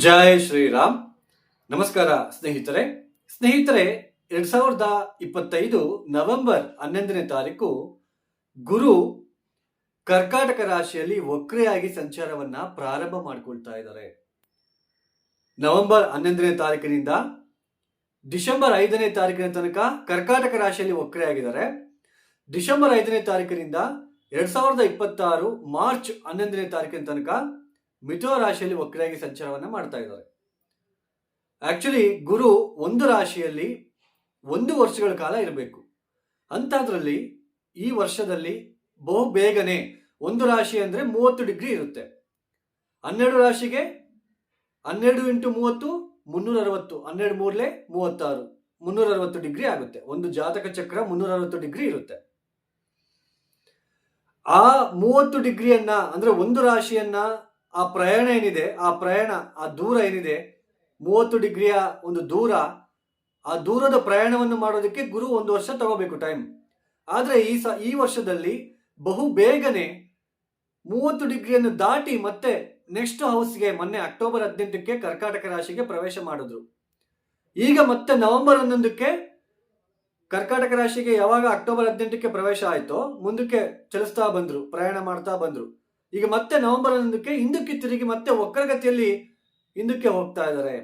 ಜೈ ಶ್ರೀರಾಮ್. ನಮಸ್ಕಾರ ಸ್ನೇಹಿತರೆ. ಸ್ನೇಹಿತರೆ, ಎರಡ್ ಸಾವಿರದ ಇಪ್ಪತ್ತೈದು ನವೆಂಬರ್ ಹನ್ನೊಂದನೇ ತಾರೀಕು ಗುರು ಕರ್ಕಾಟಕ ರಾಶಿಯಲ್ಲಿ ವಕ್ರೆಯಾಗಿ ಸಂಚಾರವನ್ನ ಪ್ರಾರಂಭ ಮಾಡಿಕೊಳ್ತಾ ಇದ್ದಾರೆ. ನವೆಂಬರ್ ಹನ್ನೊಂದನೇ ತಾರೀಕಿನಿಂದ ಡಿಸೆಂಬರ್ ಐದನೇ ತಾರೀಕಿನ ತನಕ ಕರ್ಕಾಟಕ ರಾಶಿಯಲ್ಲಿ ವಕ್ರೆಯಾಗಿದ್ದಾರೆ. ಡಿಸೆಂಬರ್ ಐದನೇ ತಾರೀಕಿನಿಂದ ಎರಡ್ ಸಾವಿರದ ಇಪ್ಪತ್ತಾರು ಮಾರ್ಚ್ ಹನ್ನೊಂದನೇ ತಾರೀಕಿನ ತನಕ ಮಿಥುನ ರಾಶಿಯಲ್ಲಿ ವಕ್ರಾಗಿ ಸಂಚಾರವನ್ನ ಮಾಡ್ತಾ ಇದ್ದಾರೆ. ಆಕ್ಚುಲಿ ಗುರು ಒಂದು ರಾಶಿಯಲ್ಲಿ ಒಂದು ವರ್ಷಗಳ ಕಾಲ ಇರಬೇಕು. ಅಂಥದ್ರಲ್ಲಿ ಈ ವರ್ಷದಲ್ಲಿ ಬಹು ಬೇಗನೆ ಒಂದು ರಾಶಿ ಅಂದ್ರೆ ಮೂವತ್ತು ಡಿಗ್ರಿ ಇರುತ್ತೆ. ಹನ್ನೆರಡು ರಾಶಿಗೆ ಹನ್ನೆರಡು ಇಂಟು ಮೂವತ್ತು ಮುನ್ನೂರ ಅರವತ್ತು ಹನ್ನೆರಡು ಮೂರಲೆ ಮೂವತ್ತಾರು. ಮುನ್ನೂರ ಅರವತ್ತು ಡಿಗ್ರಿ ಆಗುತ್ತೆ. ಒಂದು ಜಾತಕ ಚಕ್ರ ಮುನ್ನೂರ ಅರವತ್ತು ಡಿಗ್ರಿ ಇರುತ್ತೆ. ಆ ಮೂವತ್ತು ಡಿಗ್ರಿಯನ್ನ ಅಂದ್ರೆ ಒಂದು ರಾಶಿಯನ್ನ ಆ ಪ್ರಯಾಣ ಏನಿದೆ, ಆ ಪ್ರಯಾಣ, ಆ ದೂರ ಏನಿದೆ, ಮೂವತ್ತು ಡಿಗ್ರಿಯ ಒಂದು ದೂರ, ಆ ದೂರದ ಪ್ರಯಾಣವನ್ನು ಮಾಡೋದಕ್ಕೆ ಗುರು ಒಂದು ವರ್ಷ ತಗೋಬೇಕು ಟೈಮ್ ಆದರೆ ಈ ಸ, ಈ ವರ್ಷದಲ್ಲಿ ಬಹು ಬೇಗನೆ ಮೂವತ್ತು ಡಿಗ್ರಿಯನ್ನು ದಾಟಿ ಮತ್ತೆ ನೆಕ್ಸ್ಟ್ ಹೌಸ್ಗೆ ಮೊನ್ನೆ ಅಕ್ಟೋಬರ್ ಹದಿನೆಂಟಕ್ಕೆ ಕರ್ಕಾಟಕ ರಾಶಿಗೆ ಪ್ರವೇಶ ಮಾಡಿದ್ರು. ಈಗ ಮತ್ತೆ ನವೆಂಬರ್ ಹನ್ನೊಂದಕ್ಕೆ ಕರ್ಕಾಟಕ ರಾಶಿಗೆ ಯಾವಾಗ ಅಕ್ಟೋಬರ್ ಹದಿನೆಂಟಕ್ಕೆ ಪ್ರವೇಶ ಆಯಿತೋ, ಮುಂದಕ್ಕೆ ಚಲಿಸ್ತಾ ಬಂದರು, ಪ್ರಯಾಣ ಮಾಡ್ತಾ ಬಂದ್ರು. ಈಗ ಮತ್ತೆ ನವೆಂಬರ್ ಹನ್ನೊಂದಕ್ಕೆ ಹಿಂದಕ್ಕೆ ತಿರುಗಿ ಮತ್ತೆ ವಕ್ರಗತಿಯಲ್ಲಿ ಹಿಂದಕ್ಕೆ ಹೋಗ್ತಾ ಇದ್ದಾರೆ.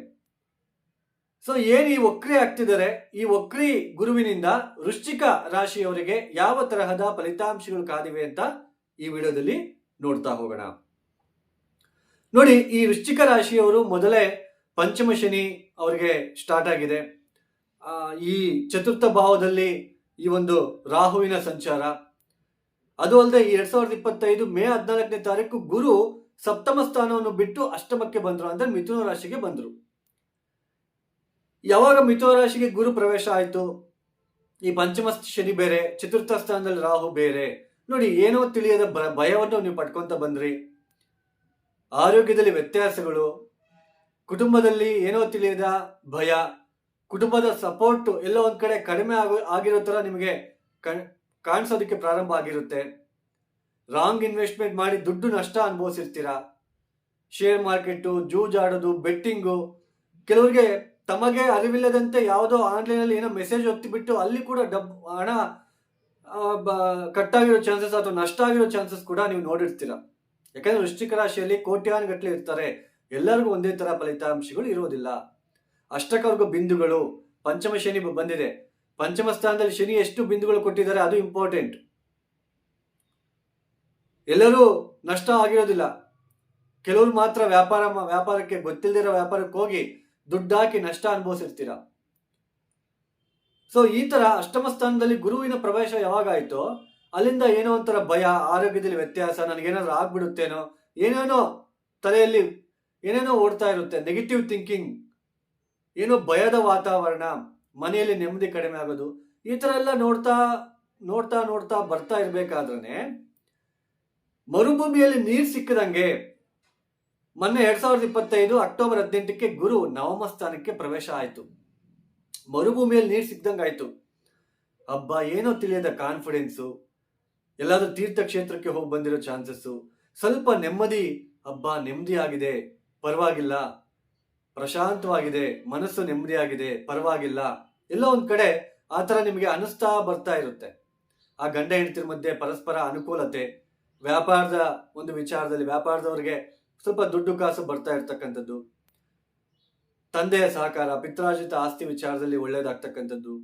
ಸೊ ಏನು ಈ ವಕ್ರಿ ಆಗ್ತಿದ್ದಾರೆ? ಈ ವಕ್ರಿ ಗುರುವಿನಿಂದ ವೃಶ್ಚಿಕ ರಾಶಿಯವರಿಗೆ ಯಾವ ತರಹದ ಫಲಿತಾಂಶಗಳು ಕಾದಿವೆ ಅಂತ ಈ ವಿಡಿಯೋದಲ್ಲಿ ನೋಡ್ತಾ ಹೋಗೋಣ. ನೋಡಿ, ಈ ವೃಶ್ಚಿಕ ರಾಶಿಯವರು ಮೊದಲೇ ಪಂಚಮ ಶನಿ ಅವರಿಗೆ ಸ್ಟಾರ್ಟ್ ಆಗಿದೆ. ಈ ಚತುರ್ಥ ಭಾವದಲ್ಲಿ ಈ ಒಂದು ರಾಹುವಿನ ಸಂಚಾರ ಅದು ಅಲ್ಲದೆ ಎರಡ್ ಸಾವಿರದ ಇಪ್ಪತ್ತೈದು ಮೇ ಹದಿನಾಲ್ಕನೇ ತಾರೀಕು ಗುರು ಸಪ್ತಮ ಸ್ಥಾನವನ್ನು ಬಿಟ್ಟು ಅಷ್ಟಮಕ್ಕೆ ಬಂದರು ಅಂದ್ರೆ ಮಿಥುನ ರಾಶಿಗೆ ಬಂದರು. ಯಾವಾಗ ಮಿಥುನ ರಾಶಿಗೆ ಗುರು ಪ್ರವೇಶ ಆಯಿತು? ಈ ಪಂಚಮ ಶನಿ ಬೇರೆ, ಚತುರ್ಥ ಸ್ಥಾನದಲ್ಲಿ ರಾಹು ಬೇರೆ. ನೋಡಿ, ಏನೋ ತಿಳಿಯದ ಭಯವನ್ನು ನೀವು ಪಡ್ಕೊಂತ ಬಂದ್ರಿ. ಆರೋಗ್ಯದಲ್ಲಿ ವ್ಯತ್ಯಾಸಗಳು, ಕುಟುಂಬದಲ್ಲಿ ಏನೋ ತಿಳಿಯದ ಭಯ, ಕುಟುಂಬದ ಸಪೋರ್ಟ್ ಎಲ್ಲೋ ಒಂದು ಕಡೆ ಕಡಿಮೆ ಆಗೋ, ಆಗಿರೋ ತರ ನಿಮಗೆ ಕಾಣಿಸೋದಕ್ಕೆ ಪ್ರಾರಂಭ ಆಗಿರುತ್ತೆ. ರಾಂಗ್ ಇನ್ವೆಸ್ಟ್ಮೆಂಟ್ ಮಾಡಿ ದುಡ್ಡು ನಷ್ಟ ಅನುಭವಿಸಿರ್ತೀರಾ? ಶೇರ್ ಮಾರ್ಕೆಟು ಜೂಜಾಡೋದು ಬೆಟ್ಟಿಂಗು ಕೆಲವರಿಗೆ ತಮಗೆ ಅರಿವಿಲ್ಲದಂತೆ ಯಾವುದೋ ಆನ್ಲೈನಲ್ಲಿ ಏನೋ ಮೆಸೇಜ್ ಒತ್ತಿಬಿಟ್ಟು ಅಲ್ಲಿ ಕೂಡ ಡಬ್, ಹಣ ಕಟ್ಟಾಗಿರೋ ಚಾನ್ಸಸ್ ಅಥವಾ ನಷ್ಟ ಆಗಿರೋ ಚಾನ್ಸಸ್ ಕೂಡ ನೀವು ನೋಡಿರ್ತೀರ. ಯಾಕಂದ್ರೆ ವೃಶ್ಚಿಕ ರಾಶಿಯಲ್ಲಿ ಕೋಟ್ಯಾನುಗಟ್ಟಲೆ ಇರ್ತಾರೆ. ಎಲ್ಲರಿಗೂ ಒಂದೇ ತರ ಫಲಿತಾಂಶಗಳು ಇರೋದಿಲ್ಲ. ಅಷ್ಟಕವರ್ಗ ಬಿಂದುಗಳು, ಪಂಚಮ ಶನಿ ಬಂದಿದೆ. ಪಂಚಮ ಸ್ಥಾನದಲ್ಲಿ ಶನಿ ಎಷ್ಟು ಬಿಂದುಗಳು ಕೊಟ್ಟಿದ್ದಾರೆ ಅದು ಇಂಪಾರ್ಟೆಂಟ್ ಎಲ್ಲರೂ ನಷ್ಟ ಆಗಿರೋದಿಲ್ಲ. ಕೆಲವರು ಮಾತ್ರ ವ್ಯಾಪಾರ ವ್ಯಾಪಾರಕ್ಕೆ ಗೊತ್ತಿಲ್ಲದಿರೋ ವ್ಯಾಪಾರಕ್ಕೆ ಹೋಗಿ ದುಡ್ಡು ಹಾಕಿ ನಷ್ಟ ಅನುಭವಿಸಿರ್ತೀರ? ಸೊ ಈ ತರ ಅಷ್ಟಮ ಸ್ಥಾನದಲ್ಲಿ ಗುರುವಿನ ಪ್ರವೇಶ ಯಾವಾಗ ಆಯ್ತೋ ಅಲ್ಲಿಂದ ಏನೋ ಒಂಥರ ಭಯ, ಆರೋಗ್ಯದಲ್ಲಿ ವ್ಯತ್ಯಾಸ, ನನಗೇನಾದ್ರೂ ಆಗ್ಬಿಡುತ್ತೇನೋ, ಏನೇನೋ ತಲೆಯಲ್ಲಿ ಏನೇನೋ ಓಡ್ತಾ ಇರುತ್ತೆ ನೆಗೆಟಿವ್ ಥಿಂಕಿಂಗ್ ಏನೋ ಭಯದ ವಾತಾವರಣ. ಮನೆಯಲ್ಲಿ ನೆಮ್ಮದಿ ಕಡಿಮೆ ಆಗೋದು, ಈ ಥರ ಎಲ್ಲ ನೋಡ್ತಾ ನೋಡ್ತಾ ನೋಡ್ತಾ ಬರ್ತಾ ಇರಬೇಕಾದ್ರೆ ಮರುಭೂಮಿಯಲ್ಲಿ ನೀರು ಸಿಕ್ಕದಂಗೆ ಮೊನ್ನೆ ಎರಡ್ ಸಾವಿರದ ಇಪ್ಪತ್ತೈದು ಅಕ್ಟೋಬರ್ ಹದಿನೆಂಟಕ್ಕೆ ಗುರು ನವಮ ಸ್ಥಾನಕ್ಕೆ ಪ್ರವೇಶ ಆಯಿತು. ಮರುಭೂಮಿಯಲ್ಲಿ ನೀರು ಸಿಕ್ಕದಂಗೆ ಆಯ್ತು. ಹಬ್ಬ ಏನೋ ತಿಳಿಯದ ಕಾನ್ಫಿಡೆನ್ಸು. ಎಲ್ಲಾದ್ರೂ ತೀರ್ಥಕ್ಷೇತ್ರಕ್ಕೆ ಹೋಗಿ ಬಂದಿರೋ ಚಾನ್ಸಸ್ಸು. ಸ್ವಲ್ಪ ನೆಮ್ಮದಿ ಹಬ್ಬ ನೆಮ್ಮದಿ ಆಗಿದೆ ಪರವಾಗಿಲ್ಲ. ಪ್ರಶಾಂತವಾಗಿದೆ. ಮನಸ್ಸು ನೆಮ್ಮದಿಯಾಗಿದೆ. ಪರವಾಗಿಲ್ಲ. ಎಲ್ಲೋ ಒಂದು ಕಡೆ ಆ ಥರ ನಿಮಗೆ ಅನಿಸ್ತಾ ಬರ್ತಾ ಇರುತ್ತೆ. ಆ ಗಂಡ ಹೆಂಡತಿರ ಮಧ್ಯೆ ಪರಸ್ಪರ ಅನುಕೂಲತೆ, ವ್ಯಾಪಾರದ ಒಂದು ವಿಚಾರದಲ್ಲಿ ವ್ಯಾಪಾರದವರಿಗೆ ಸ್ವಲ್ಪ ದುಡ್ಡು ಕಾಸು ಬರ್ತಾ ಇರ್ತಕ್ಕಂಥದ್ದು, ತಂದೆಯ ಸಹಕಾರ, ಪಿತ್ರಾರ್ಜಿತ ಆಸ್ತಿ ವಿಚಾರದಲ್ಲಿ ಒಳ್ಳೇದಾಗ್ತಕ್ಕಂಥದ್ದು.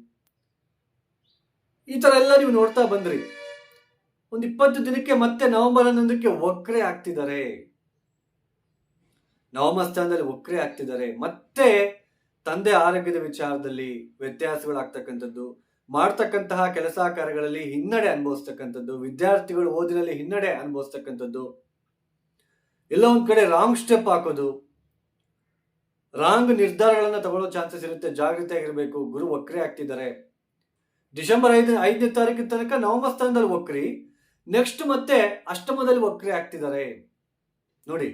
ಈ ತರ ಎಲ್ಲ ನೀವು ನೋಡ್ತಾ ಬಂದ್ರಿ. ಒಂದು ಇಪ್ಪತ್ತು ದಿನಕ್ಕೆ ಮತ್ತೆ ನವೆಂಬರ್ ಹನ್ನೊಂದಕ್ಕೆ ಒಕ್ರೆ ಆಗ್ತಿದ್ದಾರೆ. ನವಮ ಸ್ಥಾನದಲ್ಲಿ ವಕ್ರೆ ಆಗ್ತಿದ್ದಾರೆ. ಮತ್ತೆ ತಂದೆ ಆರೋಗ್ಯದ ವಿಚಾರದಲ್ಲಿ ವ್ಯತ್ಯಾಸಗಳಾಗ್ತಕ್ಕಂಥದ್ದು, ಮಾಡ್ತಕ್ಕಂತಹ ಕೆಲಸ ಕಾರ್ಯಗಳಲ್ಲಿ ಹಿನ್ನಡೆ ಅನುಭವಿಸ್ತಕ್ಕಂಥದ್ದು, ವಿದ್ಯಾರ್ಥಿಗಳು ಓದಿನಲ್ಲಿ ಹಿನ್ನಡೆ ಅನುಭವಿಸ್ತಕ್ಕಂಥದ್ದು. ಎಲ್ಲ ಒಂದ್ ಕಡೆ ರಾಂಗ್ ಸ್ಟೆಪ್ ಹಾಕೋದು. ರಾಂಗ್ ನಿರ್ಧಾರಗಳನ್ನ ತಗೊಳ್ಳೋ ಚಾನ್ಸಸ್ ಇರುತ್ತೆ ಜಾಗೃತಾಗಿರಬೇಕು ಗುರು ವಕ್ರಿ ಆಗ್ತಿದ್ದಾರೆ. ಡಿಸೆಂಬರ್ ಐದು ಐದನೇ ತಾರೀಕಿನ ತನಕ ನವಮ ಸ್ಥಾನದಲ್ಲಿ ವಕ್ರಿ ನೆಕ್ಸ್ಟ್ ಮತ್ತೆ ಅಷ್ಟಮದಲ್ಲಿ ವಕ್ರಿ ಆಗ್ತಿದ್ದಾರೆ. ನೋಡಿ,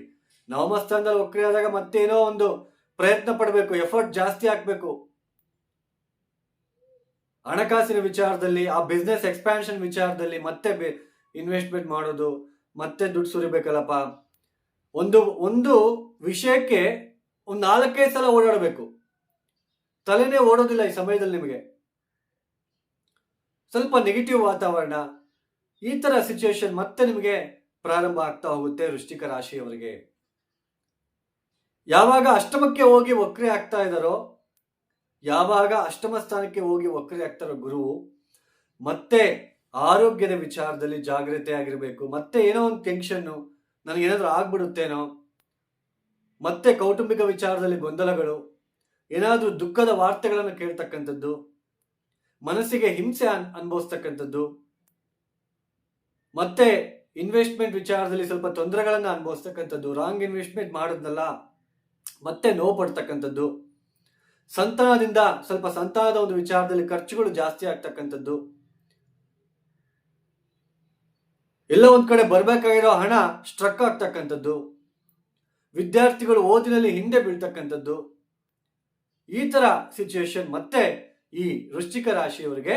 ನವಮ ಸ್ಥಾನದಲ್ಲಿ ವಕ್ರಿ ಆದಾಗ ಮತ್ತೇನೋ ಒಂದು ಪ್ರಯತ್ನ ಪಡಬೇಕು ಎಫರ್ಟ್ ಜಾಸ್ತಿ ಹಾಕ್ಬೇಕು. ಹಣಕಾಸಿನ ವಿಚಾರದಲ್ಲಿ, ಆ ಬಿಸ್ನೆಸ್ ಎಕ್ಸ್ಪ್ಯಾನ್ಷನ್ ವಿಚಾರದಲ್ಲಿ ಮತ್ತೆ ಇನ್ವೆಸ್ಟ್ಮೆಂಟ್ ಮಾಡೋದು, ಮತ್ತೆ ದುಡ್ಡು ಸುರಿಬೇಕಲ್ಲಪ್ಪ. ಒಂದು ಒಂದು ವಿಷಯಕ್ಕೆ ಒಂದು ನಾಲ್ಕೈದು ಸಲ ಓಡಾಡಬೇಕು. ತಲೆನೇ ಓಡೋದಿಲ್ಲ ಈ ಸಮಯದಲ್ಲಿ ನಿಮಗೆ. ಸ್ವಲ್ಪ ನೆಗೆಟಿವ್ ವಾತಾವರಣ, ಈ ತರ ಸಿಚುವೇಶನ್ ಮತ್ತೆ ನಿಮಗೆ ಪ್ರಾರಂಭ ಆಗ್ತಾ ಹೋಗುತ್ತೆ ವೃಶ್ಚಿಕ ರಾಶಿಯವರಿಗೆ. ಯಾವಾಗ ಅಷ್ಟಮಕ್ಕೆ ಹೋಗಿ ವಕ್ರಿ ಆಗ್ತಾ ಇದ್ದಾರೋ, ಯಾವಾಗ ಅಷ್ಟಮ ಸ್ಥಾನಕ್ಕೆ ಹೋಗಿ ವಕ್ರಿ ಆಗ್ತಾರೋ ಗುರು, ಮತ್ತೆ ಆರೋಗ್ಯದ ವಿಚಾರದಲ್ಲಿ ಜಾಗ್ರತೆ ಆಗಿರಬೇಕು, ಮತ್ತೆ ಏನೋ ಒಂದು ಟೆನ್ಷನ್ನು ನನಗೇನಾದರೂ ಆಗ್ಬಿಡುತ್ತೇನೋ, ಮತ್ತೆ ಕೌಟುಂಬಿಕ ವಿಚಾರದಲ್ಲಿ ಗೊಂದಲಗಳು, ಏನಾದರೂ ದುಃಖದ ವಾರ್ತೆಗಳನ್ನು ಕೇಳ್ತಕ್ಕಂಥದ್ದು, ಮನಸ್ಸಿಗೆ ಹಿಂಸೆ ಅನ್, ಅನುಭವಿಸ್ತಕ್ಕಂಥದ್ದು, ಮತ್ತೆ ಇನ್ವೆಸ್ಟ್ಮೆಂಟ್ ವಿಚಾರದಲ್ಲಿ ಸ್ವಲ್ಪ ತೊಂದರೆಗಳನ್ನು ಅನುಭವಿಸ್ತಕ್ಕಂಥದ್ದು ರಾಂಗ್ ಇನ್ವೆಸ್ಟ್ಮೆಂಟ್ ಮಾಡಿದ್ನಲ್ಲ ಮತ್ತೆ ನೋವು ಪಡ್ತಕ್ಕಂಥದ್ದು. ಸಂತಾನದಿಂದ ಸ್ವಲ್ಪ ಸಂತಾನದ ಒಂದು ವಿಚಾರದಲ್ಲಿ ಖರ್ಚುಗಳು ಜಾಸ್ತಿ ಆಗ್ತಕ್ಕಂಥದ್ದು. ಎಲ್ಲ ಒಂದ್ ಕಡೆ ಬರಬೇಕಾಗಿರೋ ಹಣ ಸ್ಟ್ರಕ್ ಆಗ್ತಕ್ಕಂಥದ್ದು. ವಿದ್ಯಾರ್ಥಿಗಳು ಓದಿನಲ್ಲಿ ಹಿಂದೆ ಬೀಳ್ತಕ್ಕಂಥದ್ದು. ಈ ತರ ಸಿಚುವೇಶನ್ ಮತ್ತೆ ಈ ವೃಶ್ಚಿಕ ರಾಶಿಯವರಿಗೆ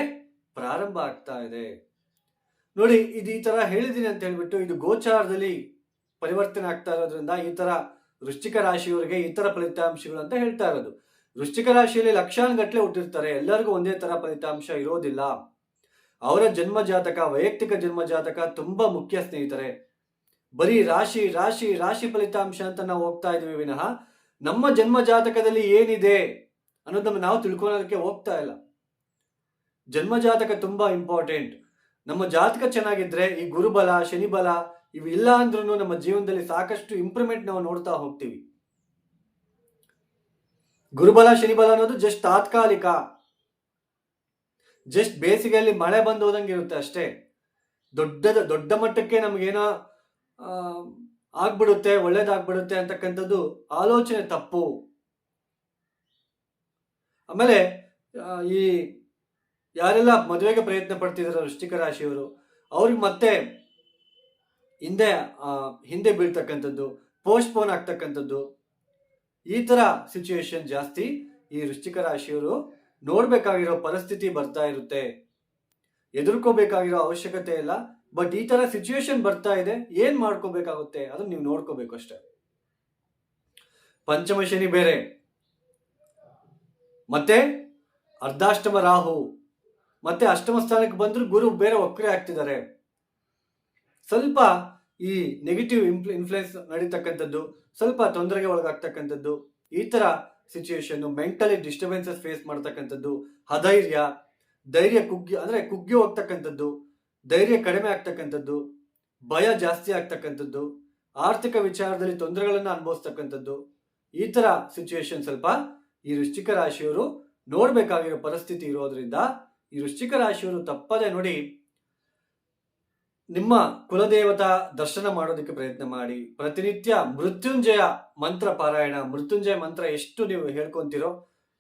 ಪ್ರಾರಂಭ ಆಗ್ತಾ ಇದೆ. ನೋಡಿ, ಇದು ಈ ತರ ಹೇಳಿದೀನಿ ಅಂತ ಹೇಳ್ಬಿಟ್ಟು ಇದು ಗೋಚಾರದಲ್ಲಿ ಪರಿವರ್ತನೆ ಆಗ್ತಾ ಇರೋದ್ರಿಂದ ಈ ತರ ವೃಶ್ಚಿಕ ರಾಶಿಯವರಿಗೆ ಈ ಫಲಿತಾಂಶಗಳು ಅಂತ ಹೇಳ್ತಾ ಇರೋದು. ವೃಶ್ಚಿಕ ರಾಶಿಯಲ್ಲಿ ಲಕ್ಷಾನುಗಟ್ಟಲೆ ಹುಟ್ಟಿರ್ತಾರೆ. ಎಲ್ಲರಿಗೂ ಒಂದೇ ತರ ಫಲಿತಾಂಶ ಇರೋದಿಲ್ಲ. ಅವರ ಜನ್ಮ ಜಾತಕ, ವೈಯಕ್ತಿಕ ಜನ್ಮ ಜಾತಕ ತುಂಬಾ ಮುಖ್ಯ ಸ್ನೇಹಿತರೆ. ಬರೀ ರಾಶಿ ರಾಶಿ ರಾಶಿ ಫಲಿತಾಂಶ ಅಂತ ನಾವು ಹೋಗ್ತಾ ಇದೀವಿ ವಿನಃ ನಮ್ಮ ಜನ್ಮ ಜಾತಕದಲ್ಲಿ ಏನಿದೆ ಅನ್ನೋದನ್ನ ನಾವು ತಿಳ್ಕೊಳ್ಳೋದಕ್ಕೆ ಹೋಗ್ತಾ ಇಲ್ಲ. ಜನ್ಮ ಜಾತಕ ತುಂಬಾ ಇಂಪಾರ್ಟೆಂಟ್. ನಮ್ಮ ಜಾತಕ ಚೆನ್ನಾಗಿದ್ರೆ ಈ ಗುರುಬಲ, ಶನಿಬಲ ಇವು ಇಲ್ಲ ಅಂದ್ರೂ ನಮ್ಮ ಜೀವನದಲ್ಲಿ ಸಾಕಷ್ಟು ಇಂಪ್ರೂವ್ಮೆಂಟ್ ನಾವು ನೋಡ್ತಾ ಹೋಗ್ತೀವಿ. ಗುರುಬಲ, ಶನಿಬಲ ಅನ್ನೋದು ಜಸ್ಟ್ ತಾತ್ಕಾಲಿಕ. ಜಸ್ಟ್ ಬೇಸಿಗೆಯಲ್ಲಿ ಮಳೆ ಬಂದು ಹೋದಂಗೆ ಇರುತ್ತೆ ಅಷ್ಟೇ. ದೊಡ್ಡದ, ದೊಡ್ಡ ಮಟ್ಟಕ್ಕೆ ನಮಗೇನೋ ಆಗ್ಬಿಡುತ್ತೆ, ಒಳ್ಳೇದಾಗ್ಬಿಡುತ್ತೆ ಅಂತಕ್ಕಂಥದ್ದು ಆಲೋಚನೆ ತಪ್ಪು. ಆಮೇಲೆ ಈ ಯಾರೆಲ್ಲ ಮದುವೆಗೆ ಪ್ರಯತ್ನ ಪಡ್ತಿದಾರೋ ವೃಶ್ಚಿಕ ರಾಶಿಯವರು, ಅವ್ರಿಗೆ ಮತ್ತೆ ಹಿಂದೆ ಹಿಂದೆ ಬೀಳ್ತಕ್ಕಂಥದ್ದು ಪೋಸ್ಟ್ಪೋನ್ ಆಗ್ತಕ್ಕಂಥದ್ದು, ಈ ತರ ಸಿಚುವೇಶನ್ ಜಾಸ್ತಿ ಈ ವೃಶ್ಚಿಕ ರಾಶಿಯವರು ನೋಡ್ಬೇಕಾಗಿರೋ ಪರಿಸ್ಥಿತಿ ಬರ್ತಾ ಇರುತ್ತೆ. ಎದುರ್ಕೋಬೇಕಾಗಿರೋ ಅವಶ್ಯಕತೆ ಇಲ್ಲ ಬಟ್ ಈ ತರ ಸಿಚುವೇಶನ್ ಬರ್ತಾ ಇದೆ, ಏನ್ ಮಾಡ್ಕೋಬೇಕಾಗುತ್ತೆ ಅದನ್ನ ನೀವು ನೋಡ್ಕೋಬೇಕು ಅಷ್ಟೇ. ಪಂಚಮ ಶನಿ ಬೇರೆ. ಮತ್ತೆ ಅರ್ಧಾಷ್ಟಮ ರಾಹು, ಮತ್ತೆ ಅಷ್ಟಮ ಸ್ಥಾನಕ್ಕೆ ಬಂದ್ರು ಗುರು ಬೇರೆ ಒಕ್ಕರೆ ಆಗ್ತಿದ್ದಾರೆ. ಸ್ವಲ್ಪ ಈ ನೆಗೆಟಿವ್ ಇನ್ಫ್ಲುಯೆನ್ಸ್ ನಡೀತಕ್ಕಂಥದ್ದು, ಸ್ವಲ್ಪ ತೊಂದರೆಗೆ ಒಳಗಾಗ್ತಕ್ಕಂಥದ್ದು, ಈ ಥರ ಸಿಚುಯೇಷನ್ ಮೆಂಟಲಿ ಡಿಸ್ಟರ್ಬೆನ್ಸಸ್ ಫೇಸ್ ಮಾಡ್ತಕ್ಕಂಥದ್ದು, ಅಧೈರ್ಯ, ಧೈರ್ಯ ಕುಗ್ಗಿ, ಅಂದರೆ ಕುಗ್ಗಿ ಹೋಗ್ತಕ್ಕಂಥದ್ದು, ಧೈರ್ಯ ಕಡಿಮೆ ಆಗ್ತಕ್ಕಂಥದ್ದು, ಭಯ ಜಾಸ್ತಿ ಆಗ್ತಕ್ಕಂಥದ್ದು, ಆರ್ಥಿಕ ವಿಚಾರದಲ್ಲಿ ತೊಂದರೆಗಳನ್ನು ಅನುಭವಿಸ್ತಕ್ಕಂಥದ್ದು, ಈ ಥರ ಸಿಚುಯೇಷನ್ ಸ್ವಲ್ಪ ಈ ವೃಶ್ಚಿಕ ರಾಶಿಯವರು ನೋಡಬೇಕಾಗಿರೋ ಪರಿಸ್ಥಿತಿ ಇರೋದ್ರಿಂದ ಈ ವೃಶ್ಚಿಕ ರಾಶಿಯವರು ತಪ್ಪದೆ ನೋಡಿ ನಿಮ್ಮ ಕುಲದೇವತಾ ದರ್ಶನ ಮಾಡೋದಕ್ಕೆ ಪ್ರಯತ್ನ ಮಾಡಿ. ಪ್ರತಿನಿತ್ಯ ಮೃತ್ಯುಂಜಯ ಮಂತ್ರ ಪಾರಾಯಣ, ಮೃತ್ಯುಂಜಯ ಮಂತ್ರ ಎಷ್ಟು ನೀವು ಹೇಳ್ಕೊಂತೀರೋ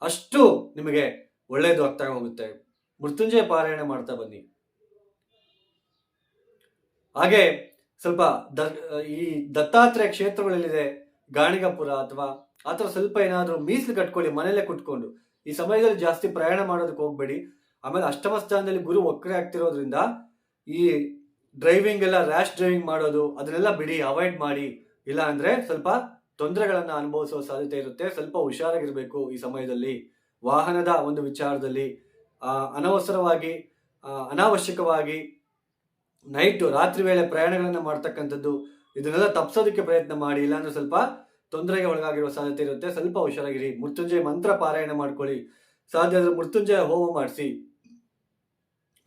ಅಷ್ಟು ನಿಮಗೆ ಒಳ್ಳೆಯದು ಆಗ್ತಾ ಹೋಗುತ್ತೆ. ಮೃತ್ಯುಂಜಯ ಪಾರಾಯಣ ಮಾಡ್ತಾ ಬನ್ನಿ. ಹಾಗೆ ಸ್ವಲ್ಪ ದ, ಈ ದತ್ತಾತ್ರೇಯ ಕ್ಷೇತ್ರಗಳಲ್ಲಿದೆ, ಗಾಣಿಗಪುರ ಅಥವಾ ಆ ಥರ ಸ್ವಲ್ಪ ಏನಾದರೂ ಮೀಸಲು ಕಟ್ಕೊಳ್ಳಿ, ಮನೆಯಲ್ಲೇ ಕುಟ್ಕೊಂಡು ಈ ಸಮಯದಲ್ಲಿ ಜಾಸ್ತಿ ಪ್ರಯಾಣ ಮಾಡೋದಕ್ಕೆ ಹೋಗ್ಬೇಡಿ. ಆಮೇಲೆ ಅಷ್ಟಮ ಸ್ಥಾನದಲ್ಲಿ ಗುರು ಒಕ್ಕರೆ ಆಗ್ತಿರೋದ್ರಿಂದ ಈ ಡ್ರೈವಿಂಗ್ ಎಲ್ಲ ರ್ಯಾಶ್ ಡ್ರೈವಿಂಗ್ ಮಾಡೋದು, ಅದನ್ನೆಲ್ಲ ಬಿಡಿ ಅವಾಯ್ಡ್ ಮಾಡಿ. ಇಲ್ಲ ಅಂದ್ರೆ ಸ್ವಲ್ಪ ತೊಂದರೆಗಳನ್ನ ಅನುಭವಿಸುವ ಸಾಧ್ಯತೆ ಇರುತ್ತೆ, ಸ್ವಲ್ಪ ಹುಷಾರಾಗಿರ್ಬೇಕು ಈ ಸಮಯದಲ್ಲಿ. ವಾಹನದ ಒಂದು ವಿಚಾರದಲ್ಲಿ ಅನವಸರವಾಗಿ ಅನಾವಶ್ಯಕವಾಗಿ ನೈಟ್ ರಾತ್ರಿ ವೇಳೆ ಪ್ರಯಾಣಗಳನ್ನು ಮಾಡ್ತಕ್ಕಂಥದ್ದು, ಇದನ್ನೆಲ್ಲ ತಪ್ಪಿಸೋದಕ್ಕೆ ಪ್ರಯತ್ನ ಮಾಡಿ. ಇಲ್ಲಾಂದ್ರೆ ಸ್ವಲ್ಪ ತೊಂದರೆಗೆ ಒಳಗಾಗಿರುವ ಸಾಧ್ಯತೆ ಇರುತ್ತೆ, ಸ್ವಲ್ಪ ಹುಷಾರಾಗಿರಿ. ಮೃತ್ಯುಂಜಯ ಮಂತ್ರ ಪಾರಾಯಣ ಮಾಡ್ಕೊಳ್ಳಿ. ಸಾಧ್ಯ ಆದರೆ ಮೃತ್ಯುಂಜಯ ಹೋಮ ಮಾಡಿಸಿ.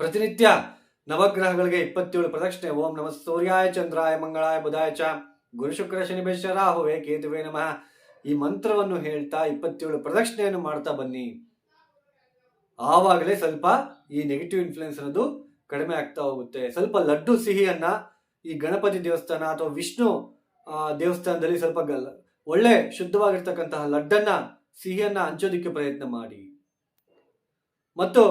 ಪ್ರತಿನಿತ್ಯ ನವಗ್ರಹಗಳಿಗೆ ಇಪ್ಪತ್ತೇಳು ಪ್ರದಕ್ಷಿಣೆ. ಓಂ ನಮ ಸೂರ್ಯಾಯ ಚಂದ್ರಾಯ ಮಂಗಳಾಯ ಬುಧಾಯ ಚ. ಗುರು ಶುಕ್ರ ಶನಿ ಬೇಷ ರಾಹುವೆ ಕೇತುವೆ ನಮಃ. ಈ ಮಂತ್ರವನ್ನು ಹೇಳ್ತಾ ಇಪ್ಪತ್ತೇಳು ಪ್ರದಕ್ಷಿಣೆಯನ್ನು ಮಾಡ್ತಾ ಬನ್ನಿ. ಆವಾಗಲೇ ಸ್ವಲ್ಪ ಈ ನೆಗೆಟಿವ್ ಇನ್ಫ್ಲುಯೆನ್ಸ್ ಅನ್ನೋದು ಕಡಿಮೆ ಆಗ್ತಾ ಹೋಗುತ್ತೆ. ಸ್ವಲ್ಪ ಲಡ್ಡು ಸಿಹಿಯನ್ನ ಈ ಗಣಪತಿ ದೇವಸ್ಥಾನ ಅಥವಾ ವಿಷ್ಣು ದೇವಸ್ಥಾನದಲ್ಲಿ ಸ್ವಲ್ಪ ಒಳ್ಳೆ ಶುದ್ಧವಾಗಿರ್ತಕ್ಕಂತಹ ಲಡ್ಡನ್ನ, ಸಿಹಿಯನ್ನ ಹಂಚೋದಿಕ್ಕೆ ಪ್ರಯತ್ನ ಮಾಡಿ. ಮತ್ತು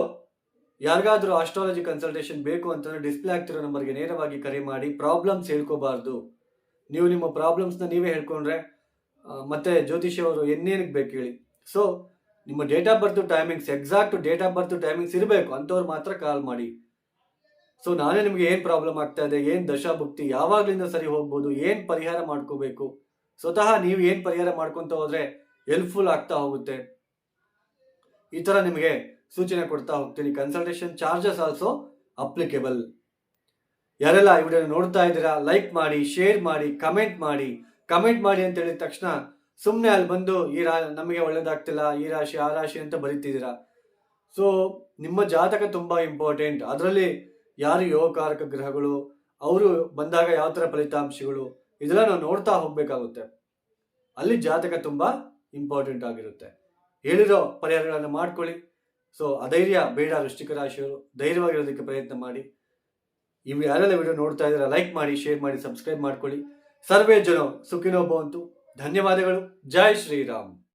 ಯಾರಿಗಾದ್ರೂ ಆಸ್ಟ್ರಾಲಜಿ ಕನ್ಸಲ್ಟೇಷನ್ ಬೇಕು ಅಂತಂದ್ರೆ ಡಿಸ್ಪ್ಲೇ ಆಗ್ತಿರೋ ನಂಬರ್ಗೆ ನೇರವಾಗಿ ಕರೆ ಮಾಡಿ ಪ್ರಾಬ್ಲಮ್ಸ್ ಹೇಳ್ಕೋಬಾರ್ದು. ನೀವು ನಿಮ್ಮ ಪ್ರಾಬ್ಲಮ್ಸ್ನ ನೀವೇ ಹೇಳ್ಕೊಂಡ್ರೆ ಮತ್ತೆ ಜ್ಯೋತಿಷಿ ಅವರು ಎನ್ನೇನಕ್ಕೆ ಬೇಕು ಹೇಳಿ. ಸೊ ನಿಮ್ಮ date of birth timings exact date of birth timings ಇರಬೇಕು, ಅಂಥವ್ರು ಮಾತ್ರ ಕಾಲ್ ಮಾಡಿ. ಸೊ ನಾನೇ ನಿಮಗೆ ಏನು ಪ್ರಾಬ್ಲಮ್ ಆಗ್ತಾ ಇದೆ, ಏನು ದಶಾಭುಕ್ತಿ, ಯಾವಾಗಲಿಂದ ಸರಿ ಹೋಗ್ಬೋದು, ಏನು ಪರಿಹಾರ ಮಾಡ್ಕೋಬೇಕು? ಸ್ವತಃ ನೀವು ಏನು ಪರಿಹಾರ ಮಾಡ್ಕೊತ ಹೋದ್ರೆ ಹೆಲ್ಪ್ಫುಲ್ ಆಗ್ತಾ ಹೋಗುತ್ತೆ. ಈ ಥರ ನಿಮಗೆ ಸೂಚನೆ ಕೊಡ್ತಾ ಹೋಗ್ತೀನಿ. ಕನ್ಸಲ್ಟೇಷನ್ ಚಾರ್ಜಸ್ ಆಲ್ಸೋ ಅಪ್ಲಿಕೇಬಲ್ ಯಾರೆಲ್ಲ ಈ ವಿಡಿಯೋ ನೋಡ್ತಾ ಇದ್ದೀರಾ ಲೈಕ್ ಮಾಡಿ ಶೇರ್ ಮಾಡಿ ಕಮೆಂಟ್ ಮಾಡಿ. ಕಮೆಂಟ್ ಮಾಡಿ ಅಂತ ಹೇಳಿದ ತಕ್ಷಣ ಸುಮ್ಮನೆ ಅಲ್ಲಿ ಬಂದು ಈ ರಾ, ನಮಗೆ ಒಳ್ಳೇದಾಗ್ತಿಲ್ಲ, ಈ ರಾಶಿ, ಆ ರಾಶಿ ಅಂತ ಬರೀತಿದ್ದೀರಾ. ಸೊ ನಿಮ್ಮ ಜಾತಕ ತುಂಬ ಇಂಪಾರ್ಟೆಂಟ್ ಅದರಲ್ಲಿ ಯಾರು ಯೋಗಕಾರಕ ಗ್ರಹಗಳು, ಅವರು ಬಂದಾಗ ಯಾವ ಥರ ಫಲಿತಾಂಶಗಳು, ಇದೆಲ್ಲ ನಾವು ನೋಡ್ತಾ ಹೋಗ್ಬೇಕಾಗುತ್ತೆ. ಅಲ್ಲಿ ಜಾತಕ ತುಂಬ ಇಂಪಾರ್ಟೆಂಟ್ ಆಗಿರುತ್ತೆ. ಹೇಳಿರೋ ಪರಿಹಾರಗಳನ್ನು ಮಾಡ್ಕೊಳ್ಳಿ. ಸೊ ಅಧೈರ್ಯ, ಬೇಡ ವೃಶ್ಚಿಕ ರಾಶಿಯವರು ಧೈರ್ಯವಾಗಿರೋದಕ್ಕೆ ಪ್ರಯತ್ನ ಮಾಡಿ. ಇವು ಯಾರೆಲ್ಲ ವಿಡಿಯೋ ನೋಡ್ತಾ ಇದ್ದೀರಾ ಲೈಕ್ ಮಾಡಿ ಶೇರ್ ಮಾಡಿ ಸಬ್ಸ್ಕ್ರೈಬ್ ಮಾಡ್ಕೊಳ್ಳಿ. ಸರ್ವೇ ಜನ ಸುಖಿನೋ ಭವಂತು. ಧನ್ಯವಾದಗಳು. ಜೈ ಶ್ರೀರಾಮ್.